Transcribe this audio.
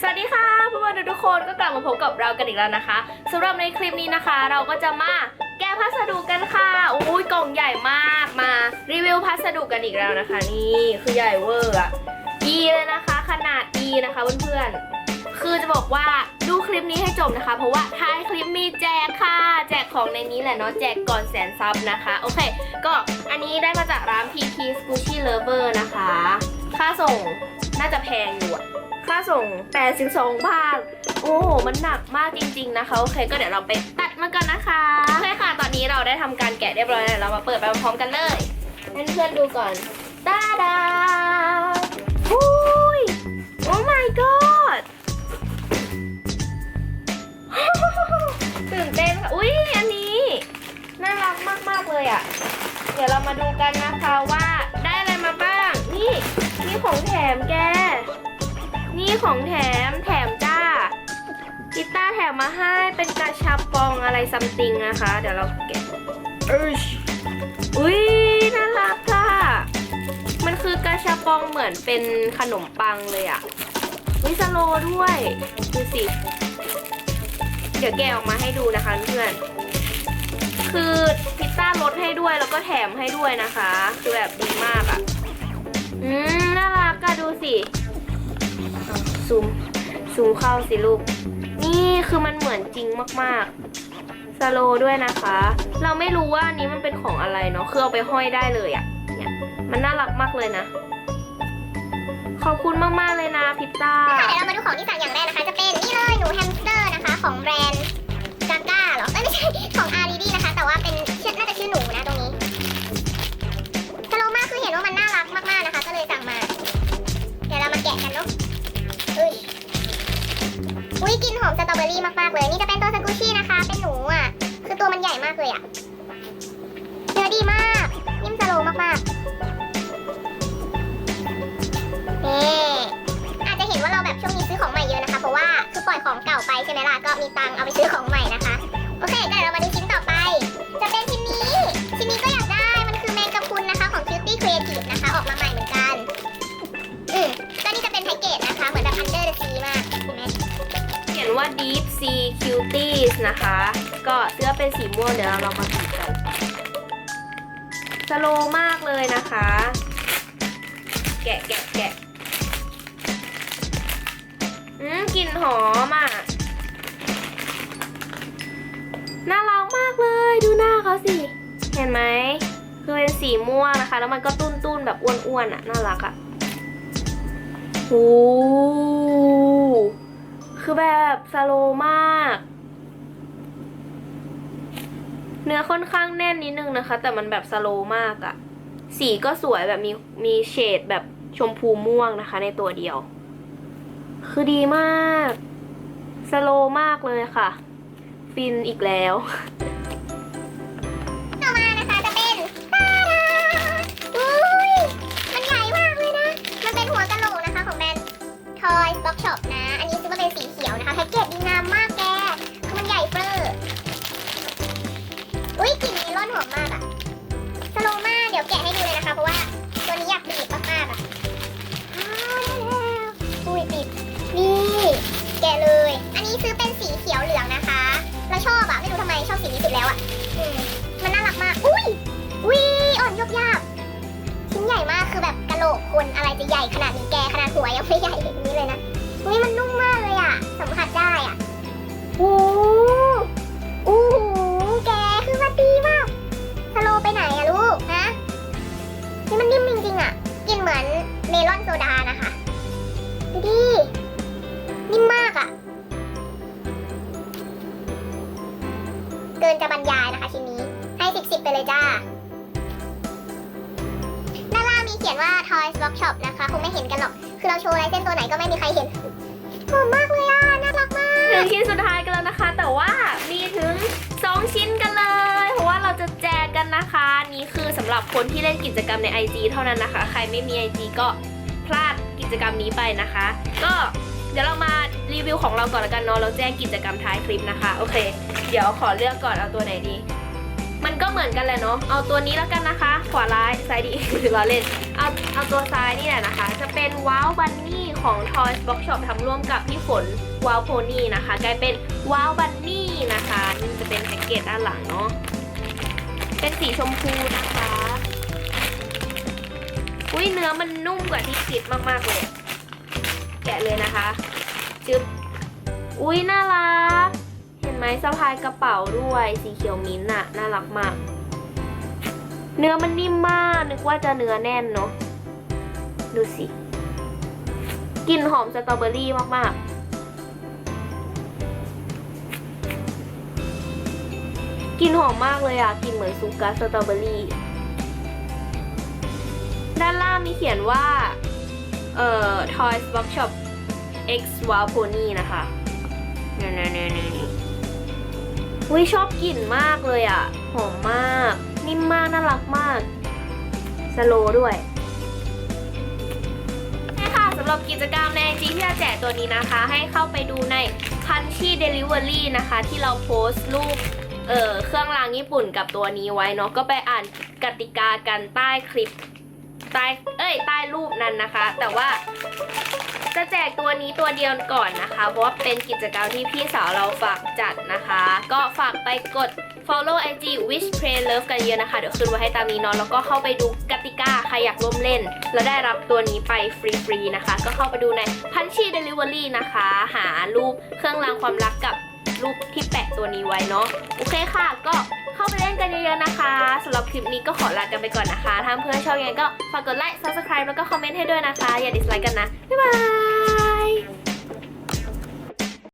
สวัสดีค่ะเพื่อนๆทุกคนก็กลับมาพบกับเรากันอีกแล้วนะคะสำหรับในคลิปนี้นะคะ เราก็จะมาแกะพัสดุกันค่ะอุ้ยกล่องใหญ่มากมารีวิวพัสดุกันอีกแล้วนะคะ นี่คือใหญ่เวอร์อะดีเลยนะคะ ขนาดดีนะคะเพื่อนๆคือจะบอกว่าดูคลิปนี้ให้จบนะคะ เพราะว่าท้ายคลิปมีแจกค่ะ แจกของในนี้แหละเนาะแจกก่อนแสนซับนะคะ โอเค ก็อันนี้ได้มาจากร้าน PP Squishy Lover นะคะาส่งน่าจะแพงอยู่อะค่าส่ง 82 บาท โอ้โห มันหนักมากจริง ๆ นะคะ โอเค ก็เดี๋ยวเราไปตัดมันกันนะคะโอเคค่ะ ตอนนี้เราได้ทำการแกะเรียบร้อยแล้ว เรามาเปิดไปพร้อมกันเลยให้เพื่อนๆดูก่อนตาดาอุ้ย โอ้ my god ตื่นเต้นค่ะ อุ้ย อันนี้ น่ารักมาก ๆ เลยอะ เดี๋ยวเรามาดูกันนะคะว่าได้อะไรมาบ้าง นี่ นี่ของแถมแก นี่ของแถมแถมจ้ากีตาร์แถมมาให้เป็นกระชับปองอะไรซัมติงนะคะ เดี๋ยวเราเก็บเอยอุ้ยน่ารักค่ะ มันคือกระชับปองเหมือนเป็นขนมปังเลยอะวิสโลด้วยดูสิ เดี๋ยวแกะออกมาให้ดูนะคะเพื่อน คือพิซซ่าลดให้ด้วยแล้วก็แถมให้ด้วยนะคะ คือแบบดีมากอะ อืมน่ารักอะดูสิซูมซูมเข้าสิลูก นี่คือมันเหมือนจริงมากๆสโลด้วยนะคะ เราไม่รู้ว่าอันนี้มันเป็นของอะไรเนาะคือเอาไปห้อยได้เลยอะ่ะเนี่ยมันน่ารักมากเลยนะ ขอบคุณมากๆเลยนะพิตต้าค่ะเดี๋ยวเรามาดูของที่สั่งอย่างแรกนะคะ จะเป็นนี่เลยหนูแฮมสเตอร์นะคะ ของแบรนด์กาก้าเหรอเอ้ยไม่ใช่ อุ้ยกลินหอมสตรอเบอรี่มากๆเลย นี่จะเป็นตัวสกูชี่นะคะ เป็นหนูอะ คือตัวมันใหญ่มากเลยอะเนื้อดีมาก นิ่มสโลมากๆเน่อาจจะเห็นว่าเราแบบช่วงนี้ซื้อของใหม่เยอะนะคะ เพราะว่าคือปล่อยของเก่าไปใช่ไหมล่ะ ก็มีตังเอาไปซื้อของใหม่นะคะ Deep Sea Cuties นะคะ ก็เสื้อเป็นสีม่วงเดี๋ยวเราลองมาดูกันสโลมากเลยนะคะ แกะแกะแกะอืมกลิ่นหอมอะ น่ารักมากเลย ดูหน้าเขาสิ เห็นไหม คือเป็นสีม่วงนะคะ แล้วมันก็ตุ้นๆแบบอ้วนๆอะ น่ารักอะโอ้ คือแบบสโลมาก เนื้อค่อนข้างแน่นนิดนึงนะคะ แต่มันแบบสโลมากอะสีก็สวยแบบมีมีเฉดแบบชมพูม่วงนะคะ ในตัวเดียว คือดีมาก สโลมากเลยค่ะ ฟินอีกแล้ว ขียวเหลืองนะคะแล้วชอบอะไม่รู้ทำไมชอบสีนี้สุดแล้วอะอืมมันน่ารักมาก อุ้ยอุ้ยอ่อนยบยาบชิ้นใหญ่มากคือแบบกะโหลกคนอะไรจะใหญ่ขนาดนี้แกขนาดหัวยังไม่ใหญ่อย่างนี้เลยนะอุ้ยมันนุ่มมากเลยอะส Toys Workshop นะคะ คงไม่เห็นกันหรอก คือเราโชว์ลายเส้นตัวไหนก็ไม่มีใครเห็นหอมมากเลยอะ น่ารักมาก ถึงชิ้นสุดท้ายกันแล้วนะคะ แต่ว่ามีถึง 2 ชิ้นกันเลย เพราะว่าเราจะแจกกันนะคะ นี่คือสำหรับคนที่เล่นกิจกรรมใน IG เท่านั้นนะคะ ใครไม่มี IG ก็พลาดกิจกรรมนี้ไปนะคะ ก็เดี๋ยวเรามารีวิวของเราก่อนละกันเนาะเราแจ้งกิจกรรมท้ายคลิปนะคะ โอเค เดี๋ยวขอเลือกก่อนเอาตัวไหนดี มันก็เหมือนกันแหละเนาะ เอาตัวนี้แล้วกันนะคะ ขวาร้ายซ้ายดีหรือล้อเล่น เอาเอาตัวซ้ายนี่แหละนะคะ จะเป็นว้าวบันนี่ของ Toys Box Shop ทำร่วมกับพี่ฝนว o วโพนี่นะคะ กลายเป็นว o วบันนี่นะคะนี่จะเป็นแพ็กเกจด้านหลังเนาะ เป็นสีชมพูนะคะ อุ้ยเนื้อมันนุ่มกว่าที่คิดมากๆเลย แกะเลยนะคะ จึ๊บ อุ้ยน่ารัก ไหมสะพายกระเป๋าด้วยสีเขียวมิ้นท์น่ะน่ารักมาก เนื้อมันนิ่มมากนึกว่าจะเนื้อแน่นเนาะดูสิกลิ่นหอมสตรอเบอรี่มากๆกลิ่นหอมมากเลยอะกลิ่นเหมือนซูกัสสตรอเบอรี่ด้านล่างมีเขียนว่า เอ่อ Toys Box Shop X Wow Pony นะคะนี่นี่นี่นี่ วิชอบกลิ่นมากเลยอะหอมมาก นิ่มมาก น่ารักมาก สโลด้วยใช่ค่ะสำหรับกิจกรรมในไอจีที่จะแจกตัวนี้นะคะ ให้เข้าไปดูใน Punchy Delivery นะคะ ที่เราโพสต์รูปเอ่อเครื่องรางญี่ปุ่นกับตัวนี้ไว้เนาะก็ไปอ่านกติกากันใต้คลิปใต้เอ้ยใต้รูปนั้นนะคะ แต่ว่า จะแจกตัวนี้ตัวเดียวก่อนนะคะ เพราะว่าเป็นกิจกรรมที่พี่สาวเราฝากจัดนะคะ ก็ฝากไปกด follow IG wish pray love กันเยอะนะคะ เดี๋ยวขึ้นไว้ให้ตามนี้เนาะแล้วก็เข้าไปดูกติกาใครอยากร่วมเล่น แล้วได้รับตัวนี้ไปฟรีๆนะคะ ก็เข้าไปดูใน Punchy Delivery นะคะ หารูปเครื่องรางความรักกับ รูปที่แปะตัวนี้ไว้เนาะโอเคค่ะ ก็เข้าไปเล่นกันเยอะๆนะคะสำหรับคลิปนี้ก็ขอลากันไปก่อนนะคะ ถ้าเพื่อนชอบยังไงก็ฝากกดไลค์ subscribe แล้วก็คอมเมนต์ให้ด้วยนะคะ อย่าดิสไลค์กันนะ บ๊ายบาย